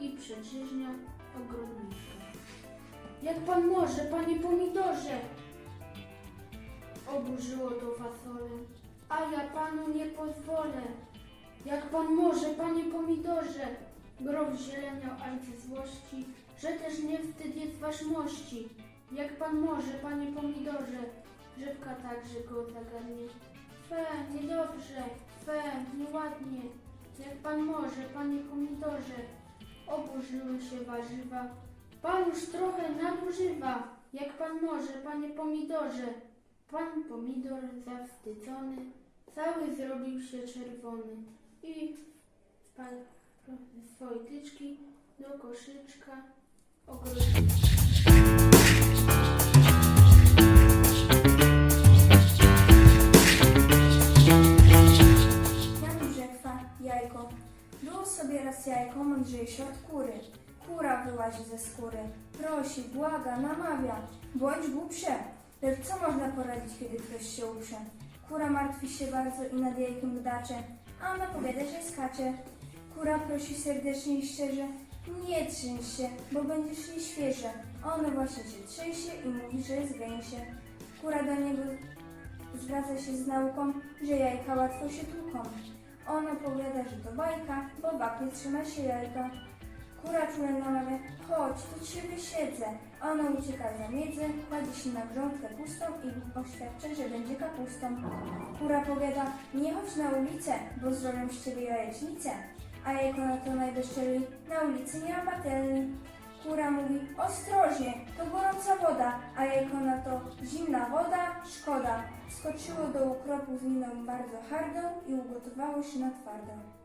i przeczyżniał ogrodnika. Jak pan może, panie pomidorze? Oburzyło to fasolę. A ja panu nie pozwolę. Jak pan może, panie pomidorze? Groch zieleniał aż ze złości, że też nie wstyd jest wasz mości. Jak pan może, panie pomidorze? Rzepka także go zagadnie. Fe, niedobrze, fe, nieładnie. Jak pan może, panie pomidorze? Oburzyły się warzywa. Pan już trochę nadużywa. Jak pan może, panie pomidorze? Pan pomidor zawstydzony, cały zrobił się czerwony i wpadł ze swojej tyczki do koszyczka ogrodnika. Jajko. Było sobie raz jajko mądrzejsze od kury. Kura wyłazi ze skóry. Prosi, błaga, namawia. Bądź głupsze. Lecz co można poradzić, kiedy ktoś się uprze? Kura martwi się bardzo i nad jajkiem gdacze, a ona powiada, że skacze. Kura prosi serdecznie i szczerze, nie trzęś się, bo będziesz nieświeże. Ono właśnie się trzęsie i mówi, że jest gęsie. Kura do niego zwraca się z nauką, że jajka łatwo się tłuką. On opowiada, że to bajka, bo wapnie trzyma się jajka. Kura czule namawia, chodź, tu cię wysiedzę. Ona ucieka za miedzę, kładzie się na grządkę pustą i oświadcza, że będzie kapustą. Kura powiada, nie chodź na ulicę, bo zrobią z ciebie jajecznicę. A jajko na to najbezczelniej, na ulicy nie ma patelni. Kura mówi, ostrożnie, to gorąca woda, a jajko na to, zimna woda, szkoda. Skoczyło do ukropu z miną bardzo hardą i ugotowało się na twardo.